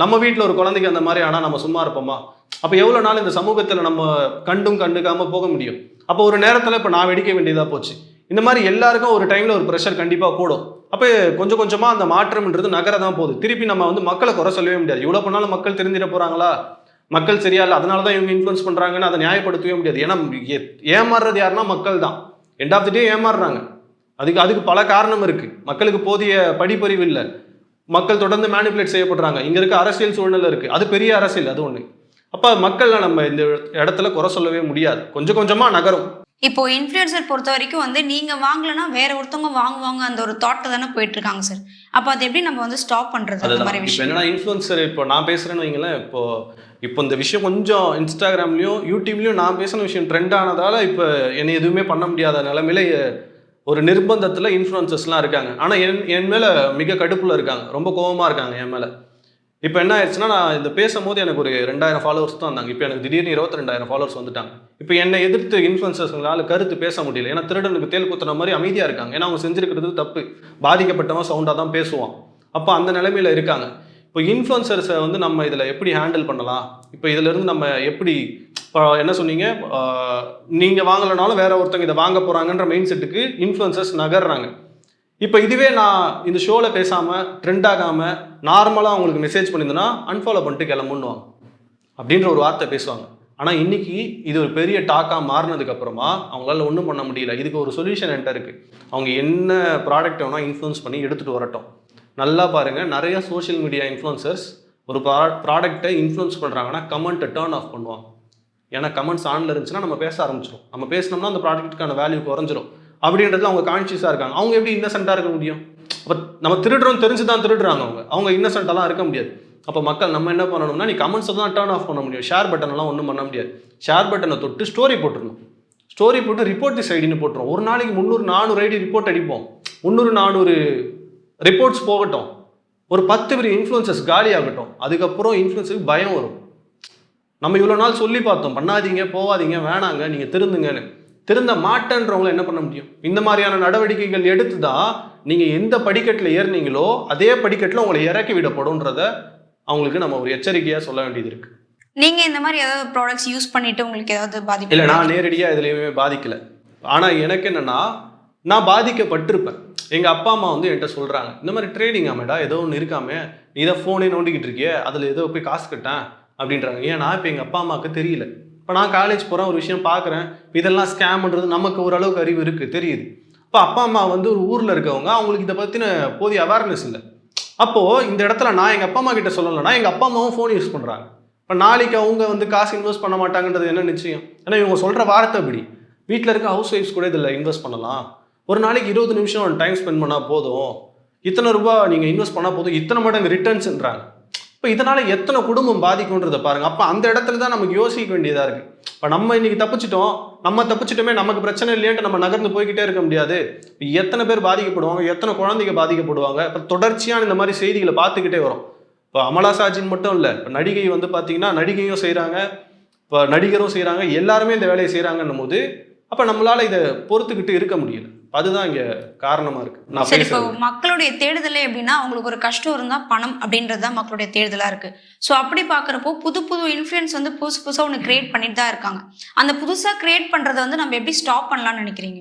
நம்ம வீட்டில் ஒரு குழந்தைக்கு அந்த மாதிரி ஆனால் நம்ம சும்மா இருப்போமா? அப்போ எவ்வளோ நாள் இந்த சமூகத்தில் நம்ம கண்டும் கண்டுக்காமல் போக முடியும்? அப்போ ஒரு நேரத்தில் இப்போ நான் வெடிக்க வேண்டியதாக போச்சு. இந்த மாதிரி எல்லாருக்கும் ஒரு டைமில் ஒரு ப்ரெஷர் கண்டிப்பாக கூடும். அப்போ கொஞ்சம் கொஞ்சமாக அந்த மாற்றம்ன்றது நகர தான் போகுது. திருப்பி நம்ம வந்து மக்களை குறை சொல்லவே முடியாது. இவ்வளோ பண்ணாலும் மக்கள் தெரிஞ்சிட போகிறாங்களா மக்கள் சரியா இல்லை அதனால தான் இவங்க இன்ஃப்ளூன்ஸ் பண்ணுறாங்கன்னு அதை நியாயப்படுத்தவே முடியாது. ஏன்னா ஏமாறுறது யாருன்னா மக்கள் தான். எண்ட் ஆஃப் தி டே ஏமாறுறாங்க. அதுக்கு அதுக்கு பல காரணம் இருக்குது மக்களுக்கு போதிய படிப்பறிவு இல்லை. மக்கள் தொடர்ந்து மேனிப்புலேட் செய்யப்படுறாங்க. இங்கே இருக்க அரசியல் சூழ்நிலை இருக்குது அது பெரிய அரசியல் அது ஒன்று அப்போ மக்களை நம்ம இந்த இடத்துல குறை சொல்லவே முடியாது. கொஞ்சம் கொஞ்சமாக நகரும். இப்போ இன்ஃப்ளூயன்சர் பொறுத்த வரைக்கும் வந்து நீங்க வாங்கலைன்னா வேற ஒருத்தவங்க வாங்குவாங்க. அந்த ஒரு தாட்டை தானே போயிட்டு இருக்காங்க சார் அப்போ அது எப்படி நம்ம வந்து ஸ்டாப் பண்றது? அந்த மாதிரி விஷயம். என்னன்னா இன்ஃப்ளூன்சர் இப்போ நான் பேசுகிறேன்னு வைங்களேன் இப்போ இப்போ இந்த விஷயம் கொஞ்சம் இன்ஸ்டாகிராம்லேயும் யூடியூப்லேயும் நான் பேசின விஷயம் ட்ரெண்ட் ஆனதால் இப்போ என்னை எதுவுமே பண்ண முடியாத நிலமையில ஒரு நிர்பந்தத்தில் இன்ஃப்ளூன்சர்ஸ்லாம் இருக்காங்க. ஆனால் என் என் மேலே மிக கடுப்பில் இருக்காங்க. ரொம்ப கோபமாக இருக்காங்க என் மேலே. இப்போ என்ன ஆயிடுச்சுன்னா நான் இந்த பேசும்போது எனக்கு ஒரு ரெண்டாயிரம் ஃபாலோவர்ஸ் தான் வந்தாங்க இப்போ எனக்கு திடீர்னு இருபத்தி ரெண்டாயிரம் ஃபாலோவர்ஸ் வந்துட்டாங்க. இப்போ என்னை எதிர்த்து இன்ஃப்ளூன்சர்ஸ்களால் கருத்து பேச முடியல. ஏன்னா திருடனுக்கு தேல் குத்துற மாதிரி அமைதியாக இருக்காங்க. ஏன்னா அவங்க செஞ்சுருக்கிறது தப்பு. பாதிக்கப்பட்டவன் சவுண்டாக தான் பேசுவான். அப்போ அந்த நிலைமையில் இருக்காங்க. இப்போ இன்ஃப்ளூன்சர்ஸை வந்து நம்ம இதில் எப்படி ஹேண்டில் பண்ணலாம்? இப்போ இதிலிருந்து நம்ம எப்படி இப்போ என்ன சொன்னீங்க? நீங்கள் வாங்கலைனாலும் வேற ஒருத்தங்க இதை வாங்க போகிறாங்கன்ற மெயின் செட்டுக்கு இன்ஃப்ளூன்சர்ஸ் நகர்றாங்க. இப்போ இதுவே நான் இந்த ஷோவில் பேசாமல் ட்ரெண்ட் ஆகாமல் நார்மலாக அவங்களுக்கு மெசேஜ் பண்ணியிருந்தேன்னா அன்ஃபாலோ பண்ணிட்டு கிளம்புன்னுவாங்க. அப்படின்ற ஒரு வார்த்தை பேசுவாங்க. ஆனால் இன்றைக்கி இது ஒரு பெரிய டாக்காக மாறினதுக்கப்புறமா அவங்களால ஒன்றும் பண்ண முடியல. இதுக்கு ஒரு சொல்யூஷன் என்கிட்ட இருக்குது அவங்க என்ன ப்ராடக்ட் வேணால் இன்ஃப்ளூன்ஸ் பண்ணி எடுத்துகிட்டு வரட்டும். நல்லா பாருங்கள் நிறைய சோஷியல் மீடியா இன்ஃப்ளூன்சர்ஸ் ஒரு ப்ரா ப்ராடக்ட்டை இன்ஃப்ளூன்ஸ் பண்ணுறாங்கன்னா கமெண்ட்டை டேர்ன் ஆஃப் பண்ணுவாங்க. ஏன்னா கமெண்ட்ஸ் ஆனில் இருந்துச்சுன்னா நம்ம பேச ஆரம்பிச்சிடும் நம்ம பேசினோம்னா அந்த ப்ராடக்ட்டுக்கான வேல்யூ குறைஞ்சிரும். அப்படின்றதுல அவங்க கான்ஷியஸாக இருக்காங்க. அவங்க எப்படி இன்னசென்ட்டாக இருக்க முடியும்? அப்போ நம்ம திருடுறோம் தெரிஞ்சு தான் திருடுறாங்க அவங்க. அவங்க இன்னசென்ட்டெல்லாம் இருக்க முடியாது. அப்போ மக்கள் நம்ம என்ன பண்ணணும்னா நீ கமெண்ட்ஸை தான் டேர்ன் ஆஃப் பண்ண முடியும். ஷேர் பட்டன்லாம் ஒன்றும் பண்ண முடியாது. ஷேர் பட்டனை தொட்டு ஸ்டோரி போட்டுருணும் ஸ்டோரி போட்டு ரிப்போர்ட் திஸ் ஐடின்னு போட்டுரும் ஒரு நாளைக்கு முந்நூறு நானூறு ஐடி ரிப்போர்ட் அடிப்போம். முந்நூறு நானூறு ரிப்போர்ட்ஸ் போகட்டும். ஒரு பத்து பேர் இன்ஃப்ளூன்சஸ் காலி ஆகட்டும் அதுக்கப்புறம் இன்ஃப்ளூன்ஸுக்கு பயம் வரும். நம்ம இவ்வளோ நாள் சொல்லி பார்த்தோம். பண்ணாதீங்க போகாதீங்க வேணாங்க நீங்கள் திருந்துங்கன்னு. திருந்த மாட்டேன்றவங்கள என்ன பண்ண முடியும்? இந்த மாதிரியான நடவடிக்கைகள் எடுத்து தான் நீங்கள் எந்த படிக்கட்டில் ஏறுனீங்களோ அதே படிக்கட்டில் உங்களை இறக்கி விடப்படும்ன்றத அவங்களுக்கு நம்ம ஒரு எச்சரிக்கையாக சொல்ல வேண்டியது இருக்குது நீங்க இந்த மாதிரி ஏதாவது ப்ராடக்ட்ஸ் யூஸ் பண்ணிட்டு உங்களுக்கு ஏதாவது பாதிப்பு இல்லை நான் நேரடியாக எதுலையுமே பாதிக்கல. ஆனால் எனக்கு என்னன்னா நான் பாதிக்கப்பட்டிருப்பேன். எங்கள் அப்பா அம்மா வந்து என்கிட்ட சொல்கிறாங்க இந்த மாதிரி ட்ரேடிங் ஆமேடா ஏதோ ஒன்று இருக்காமே நீ இதை ஃபோனே நோண்டிக்கிட்டு இருக்கியே அதில் ஏதோ போய் காசு கட்டேன் அப்படின்றாங்க. ஏன்னா இப்போ எங்கள் அப்பா அம்மாவுக்கு தெரியல. இப்போ நான் காலேஜ் போகிறேன் ஒரு விஷயம் பார்க்குறேன் இதெல்லாம் ஸ்கேம்ன்றது நமக்கு ஓரளவுக்கு அறிவு இருக்குது தெரியுது. இப்போ அப்பா அம்மா வந்து ஒரு ஊரில் இருக்கவங்க அவங்களுக்கு இதை பற்றின போதிய அவேர்னஸ் இல்லை. அப்போது இந்த இடத்துல நான் எங்கள் அப்பா அம்மா கிட்ட சொல்லலைன்னா எங்கள் அப்பா அம்மாவும் ஃபோன் யூஸ் பண்ணுறாங்க இப்போ நாளைக்கு அவங்க வந்து காசு இன்வெஸ்ட் பண்ண மாட்டாங்கன்றது என்ன நிச்சயம்? ஏன்னா இவங்க சொல்கிற வார்த்தை அப்படி. வீட்டில் இருக்க ஹவுஸ் ஒய்ஃப்ஸ் கூட இதில் இன்வெஸ்ட் பண்ணலாம். ஒரு நாளைக்கு இருபது நிமிஷம் டைம் ஸ்பெண்ட் பண்ணால் போதும். இத்தனை ரூபாய் நீங்கள் இன்வெஸ்ட் பண்ணால் போதும். இத்தனை மடங்கு ரிட்டர்ன்ஸ்ன்றாங்க இப்போ இதனால் எத்தனை குடும்பம் பாதிக்கும்ன்றதை பாருங்க. அப்போ அந்த இடத்துல தான் நமக்கு யோசிக்க வேண்டியதாக இருக்குது இப்போ நம்ம இன்னைக்கு தப்பிச்சிட்டோம். நம்ம தப்பிச்சிட்டோமே நமக்கு பிரச்சனை இல்லையன்ட்டு நம்ம நகர்ந்து போய்கிட்டே இருக்க முடியாது. எத்தனை பேர் பாதிக்கப்படுவாங்க? எத்தனை குழந்தைங்க பாதிக்கப்படுவாங்க? இப்போ தொடர்ச்சியான இந்த மாதிரி செய்திகளை பார்த்துக்கிட்டே வரும். இப்போ அமலா சாஜின் மட்டும் இல்லை. இப்போ நடிகை வந்து பார்த்தீங்கன்னா நடிகையும் செய்கிறாங்க இப்போ நடிகரும் செய்கிறாங்க எல்லாருமே இந்த வேலையை செய்கிறாங்கன்னும் போது அப்போ நம்மளால இதை பொறுத்துக்கிட்டு இருக்க முடியல. அதுதான் இங்கே காரணமாக இருக்குது நான் சரி இப்போ மக்களுடைய தேடுதலே எப்படின்னா அவங்களுக்கு ஒரு கஷ்டம் இருந்தா பணம் அப்படின்றது தான் மக்களுடைய தேடுதலா இருக்கு. ஸோ அப்படி பார்க்குறப்போ புது புது இன்ஃப்ளூயன்ஸ் வந்து புதுசு புதுசா ஒன்று கிரியேட் பண்ணிட்டு தான் இருக்காங்க. அந்த புதுசா கிரியேட் பண்றதை வந்து நம்ம எப்படி ஸ்டாப் பண்ணலாம்னு நினைக்கிறீங்க?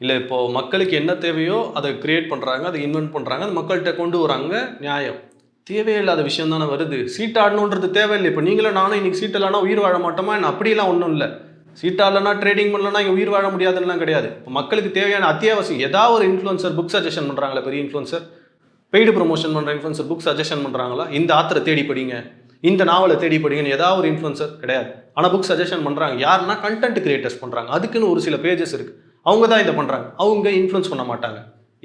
இல்லை இப்போ மக்களுக்கு என்ன தேவையோ அதை கிரியேட் பண்ணுறாங்க அதை இன்வென்ட் பண்ணுறாங்க அது மக்கள்கிட்ட கொண்டு வராங்க நியாயம். தேவையில்லாத விஷயம் தானே வருது. சீட் ஆடணுன்றது தேவையில்லை. இப்போ நீங்களும் நானும் இன்னைக்கு சீட் இல்லைனா உயிர் வாழ மாட்டோமா? என்ன அப்படிலாம் ஒன்றும் இல்லை. சீட்டா இல்லைனா ட்ரேடிங் பண்ணலன்னா இங்கே உயிர் வாழ முடியாதுலாம் கிடையாது. இப்போ மக்களுக்கு தேவையான அத்தியாவசியம் ஏதாவது ஒரு இன்ஃப்ளூன்சர் புக் சஜஷன் பண்ணுறாங்களா பெரிய இன்ஃப்ளூன்சர் பெய்டு ப்ரொமோஷன் பண்ணுற இன்ஃப்ளூன்சர் புக் சஜஷன் பண்ணுறாங்களா இந்த ஆத்திர தேடி படிங்க. இந்த நாவலை தேடி படிங்கன்னு ஏதாவது ஒரு இன்ஃப்ளூன்சர் கிடையாது. ஆனால் புக் சஜஷன் பண்ணுறாங்க யாருன்னா கண்டென்ட் கிரியேட்டர்ஸ் பண்ணுறாங்க அதுக்குன்னு ஒரு சில பேஜஸ் இருக்குது அவங்க தான் இதை பண்ணுறாங்க அவங்க இன்ஃப்ளூன்ஸ் பண்ண மாட்டாங்க.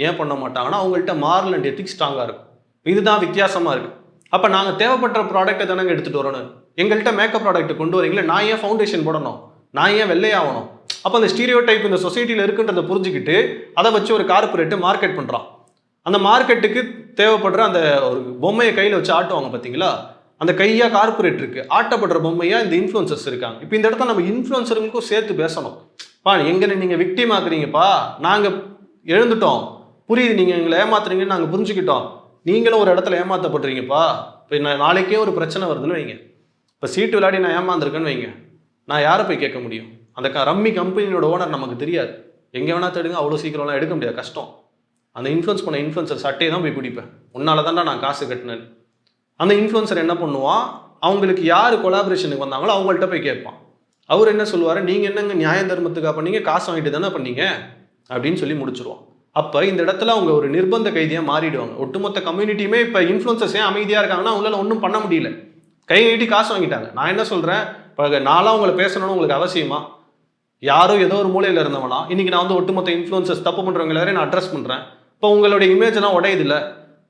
ஏன் பண்ண மாட்டாங்கன்னா அவங்கள்ட்ட மாரல் அண்ட் எத்திக்ஸ் ஸ்ட்ராங்காக இருக்கும். இதுதான் வித்தியாசமாக இருக்குது அப்போ நாங்கள் தேவைப்பட்ட ப்ராடக்ட்டை தானங்க எடுத்துகிட்டு வரணும். எங்கள்கிட்ட மேக்கப் ப்ராடக்ட் கொண்டு வரீங்களே நான் ஏன் ஃபவுண்டேஷன் போடணும்? நான் ஏன் வெள்ளையாகணும்? அப்போ அந்த ஸ்டீரியோ டைப் இந்த சொசைட்டியில் இருக்குன்றதை புரிஞ்சுக்கிட்டு அதை வச்சு ஒரு கார்பரேட்டு மார்க்கெட் பண்ணுறான் அந்த மார்க்கெட்டுக்கு தேவைப்படுற அந்த ஒரு பொம்மையை கையில் வச்சு ஆட்டுவாங்க பார்த்தீங்களா? அந்த கையாக கார்பரேட் இருக்குது ஆட்டப்படுற பொம்மையாக இந்த இன்ஃப்ளூன்சர்ஸ் இருக்காங்க. இப்போ இந்த இடத்துல நம்ம இன்ஃப்ளூன்சருங்களுக்கும் சேர்த்து பேசணும். பா எங்களை நீங்கள் விக்டிம் ஆக்குறீங்கப்பா. நாங்கள் எழுந்துட்டோம். புரியுது நீங்கள் எங்களை ஏமாத்துறீங்கன்னு நாங்கள் புரிஞ்சுக்கிட்டோம். நீங்களும் ஒரு இடத்துல ஏமாற்றப்படுறீங்கப்பா இப்போ நான் நாளைக்கே ஒரு பிரச்சனை வருதுன்னு வைங்க. இப்போ சீட்டு விளையாடி நான் ஏமாந்துருக்கேன்னு வைங்க. நான் யாரை போய் கேட்க முடியும்? அந்த க ரம்மி கம்பெனியோட ஓனர் நமக்கு தெரியாது. எங்கே வேணால் தேடுங்க அவ்வளோ சீக்கிரம்லாம் எடுக்க முடியாது கஷ்டம். அந்த இன்ஃப்ளூன்ஸ் பண்ண இன்ஃப்ளூன்சர் சட்டையை தான் போய் பிடிப்பேன். உன்னால தான்டா நான் காசு கட்டினேன் அந்த இன்ஃப்ளூன்சர் என்ன பண்ணுவான் அவங்களுக்கு யார் கொலாபரேஷனுக்கு வந்தாங்களோ அவங்கள்ட்ட போய் கேட்பான். அவர் என்ன சொல்லுவார்? நீங்கள் என்னங்க நியாய தர்மத்துக்காக பண்ணீங்க? காசு வாங்கிட்டு தானே பண்ணீங்க? அப்படின்னு சொல்லி முடிச்சிருவான். அப்போ இந்த இடத்துல அவங்க ஒரு நிர்பந்த கைதியாக மாறிடுவாங்க. ஒட்டுமொத்த கம்யூனிட்டியுமே இப்போ இன்ஃப்ளூன்சர்ஸ் ஏன் அமைதியாக இருக்காங்கன்னா அவங்களால ஒன்றும் பண்ண முடியல. கை நீட்டி காசு வாங்கிட்டாங்க. நான் என்ன சொல்கிறேன் இப்போ நான்லாம் உங்களை பேசணும்னு உங்களுக்கு அவசியமா? யாரோ ஏதோ ஒரு மூலையில் இருந்தவனா? இன்னைக்கு நான் வந்து ஒட்டுமொத்த இன்ஃப்ளூன்சஸ் தப்பு பண்ணுறவங்க எல்லாரையும் நான் அட்ரஸ் பண்ணுறேன் இப்போ உங்களுடைய இமேஜ் எல்லாம் உடையுதுல்ல.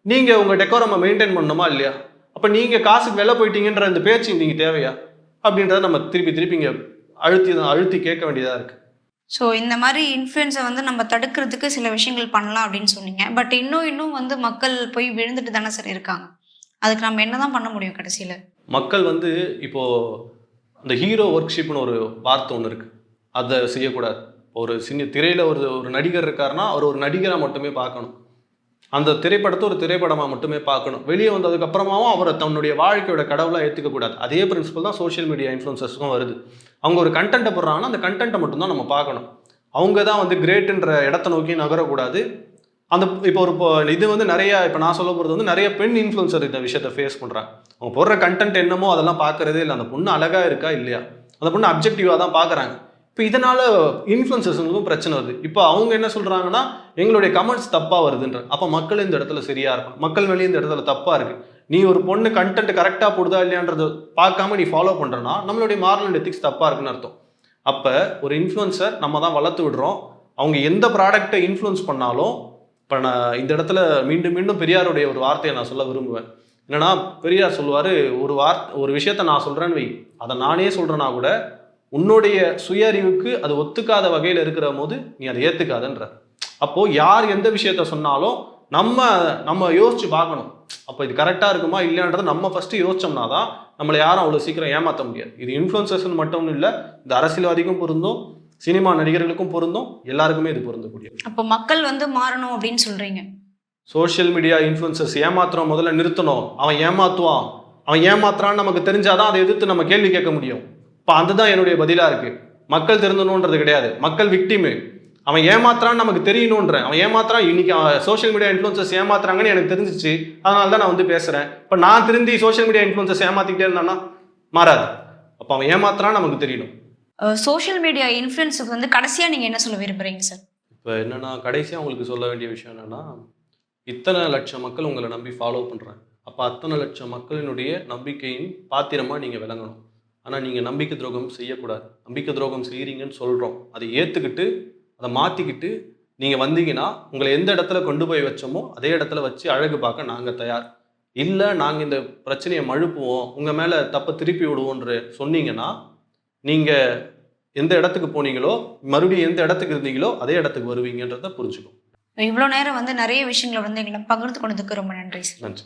நீங்கள் உங்கள் டெக்கோரமை மெயின்டைன் பண்ணணுமா இல்லையா? அப்போ நீங்கள் காசுக்கு வெளில போயிட்டீங்கன்ற இந்த பேச்சு நீங்கள் தேவையா? அப்படின்றத நம்ம திருப்பி திருப்பி இங்கே அழுத்தி அழுத்தி கேட்க வேண்டியதாக இருக்குது ஸோ இந்த மாதிரி இன்ஃப்ளூயன்ஸை வந்து நம்ம தடுக்கிறதுக்கு சில விஷயங்கள் பண்ணலாம் அப்படின்னு சொன்னீங்க. பட் இன்னும் இன்னும் வந்து மக்கள் போய் விழுந்துட்டு தானே சார் இருக்காங்க. அதுக்கு நம்ம என்னதான் பண்ண முடியும் கடைசியில்? மக்கள் வந்து இப்போ அந்த ஹீரோ ஒர்க்ஷிப்னு ஒரு வார்த்தை ஒன்று இருக்குது அதை செய்யக்கூடாது. ஒரு சின்ன திரையில் ஒரு ஒரு நடிகர் இருக்காருன்னா அவர் ஒரு நடிகராக மட்டுமே பார்க்கணும். அந்த திரைப்படத்தை ஒரு திரைப்படமாக மட்டுமே பார்க்கணும். வெளியே வந்ததுக்கப்புறமாவும் அவரை தன்னுடைய வாழ்க்கையோட கடவுளாக ஏற்றுக்கக்கூடாது அதே பிரின்சிபல் தான் சோஷியல் மீடியா இன்ஃப்ளூன்சர்ஸ்க்கும் வருது. அவங்க ஒரு கண்டென்ட்டை போடுறாங்கன்னா அந்த கண்டென்ட்டை மட்டும்தான் நம்ம பார்க்கணும். அவங்க தான் வந்து கிரேட்டுன்ற இடத்த நோக்கி நகரக்கூடாது. அந்த இப்போ ஒரு இது வந்து நிறைய இப்போ நான் சொல்ல போகிறது வந்து நிறைய பெண் இன்ஃப்ளூன்சர் இந்த விஷயத்த ஃபேஸ் பண்ணுறாங்க அவங்க போடுற கண்டென்ட் என்னமோ அதெல்லாம் பார்க்குறதே இல்லை. அந்த பொண்ணு அழகாக இருக்கா இல்லையா? அந்த பொண்ணு அப்ஜெக்டிவாக தான் பார்க்குறாங்க. இப்போ இதனால் இன்ஃப்ளூன்சர்ஸுங்களுக்கும் பிரச்சனை வருது. இப்போ அவங்க என்ன சொல்கிறாங்கன்னா எங்களுடைய கமெண்ட்ஸ் தப்பாக வருதுன்ற. அப்போ மக்கள் இந்த இடத்துல சரியாக இருக்கும் மக்கள் வெளியே இந்த இடத்துல தப்பாக இருக்குது நீ ஒரு பொண்ணு கண்டென்ட் கரெக்டாக போடுதா இல்லையான்றது பார்க்காம நீ ஃபாலோ பண்ணுறனா நம்மளுடைய மாரல் எத்திக்ஸ் தப்பாக இருக்குன்னு அர்த்தம். அப்போ ஒரு இன்ஃப்ளூன்சர் நம்ம தான் வளர்த்து விடுறோம். அவங்க எந்த ப்ராடக்ட்டை இன்ஃப்ளூன்ஸ் பண்ணாலும் இப்போ நான் இந்த இடத்துல மீண்டும் மீண்டும் பெரியாருடைய ஒரு வார்த்தையை நான் சொல்ல விரும்புவேன். என்னன்னா பெரியார் சொல்லுவார் ஒரு வார்த்தை ஒரு விஷயத்த நான் சொல்கிறேன்னு வை. அதை நானே சொல்கிறேன்னா கூட உன்னுடைய சுய அறிவுக்கு அது ஒத்துக்காத வகையில் இருக்கிற போது நீ அதை ஏற்றுக்காதன்ற அப்போது யார் எந்த விஷயத்த சொன்னாலும் நம்ம நம்ம யோசிச்சு பார்க்கணும். அப்போ இது கரெக்டாக இருக்குமா இல்லையான்றதை நம்ம ஃபஸ்ட்டு யோசிச்சோம்னா தான் நம்மளை யாரும் அவ்வளோ சீக்கிரம் ஏமாற்ற முடியாது. இது இன்ஃப்ளூன்சர்ஸ்னு மட்டும் இல்லை இந்த அரசியல்வாதிக்கும் பொருந்தும். சினிமா நடிகர்களுக்கும் பொருந்தும் எல்லாருக்குமே இது பொருந்தக்கூடிய அப்போ மக்கள் வந்து மாறணும் அப்படின்னு சொல்றீங்க. சோஷியல் மீடியா இன்ஃப்ளூன்சர்ஸ் ஏமாத்துறோம் முதல்ல நிறுத்தணும். அவன் ஏமாத்துவான். அவன் ஏமாத்துறான்னு நமக்கு தெரிஞ்சாதான் அதை எதிர்த்து நம்ம கேள்வி கேட்க முடியும். இப்போ அதுதான் என்னுடைய பதிலாக இருக்கு. மக்கள் திருந்தணுன்றது கிடையாது. மக்கள் விக்டிமு அவன் ஏமாத்துறான்னு நமக்கு தெரியணுன்ற. அவன் ஏமாத்துறான் இன்னைக்கு சோஷியல் மீடியா இன்ஃப்ளூன்சர்ஸ் ஏமாத்துறாங்கன்னு எனக்கு தெரிஞ்சிச்சு. அதனால தான் நான் வந்து பேசுகிறேன் இப்போ நான் திருந்தி சோஷியல் மீடியா இன்ஃப்ளூன்சர்ஸ் ஏமாத்திக்கிட்டே இருந்தானா மாறாது. அப்போ அவன் ஏமாத்துறான்னு நமக்கு தெரியணும். சோஷியல் மீடியா இன்ஃப்ளூயன்ஸுக்கு வந்து கடைசியாக நீங்கள் என்ன சொல்ல விரும்புறீங்க சார் இப்போ என்னன்னா கடைசியாக உங்களுக்கு சொல்ல வேண்டிய விஷயம் என்னென்னா இத்தனை லட்சம் மக்கள் உங்களை நம்பி ஃபாலோ பண்ணுறாங்க அப்போ அத்தனை லட்சம் மக்களினுடைய நம்பிக்கையின் பாத்திரமாக நீங்கள் விளங்கணும். ஆனால் நீங்கள் நம்பிக்கை துரோகம் செய்யக்கூடாது. நம்பிக்கை துரோகம் செய்கிறீங்கன்னு சொல்கிறோம் அதை ஏற்றுக்கிட்டு அதை மாற்றிக்கிட்டு நீங்கள் வந்தீங்கன்னா உங்களை எந்த இடத்துல கொண்டு போய் வச்சோமோ அதே இடத்துல வச்சு அழகு பார்க்க நாங்கள் தயார். இல்லை நாங்கள் இந்த பிரச்சனையை மழுப்புவோம் உங்கள் மேலே தப்பை திருப்பி விடுவோன்று சொன்னீங்கன்னா நீங்கள் எந்த இடத்துக்கு போனீங்களோ மறுபடியும் எந்த இடத்துக்கு இருந்தீங்களோ அதே இடத்துக்கு வருவீங்கன்றதை புரிஞ்சுக்கும் இவ்வளோ நேரம் வந்து நிறைய விஷயங்களை வந்து எங்களை பகிர்ந்து கொண்டதுக்கு ரொம்ப நன்றி சார். நன்றி.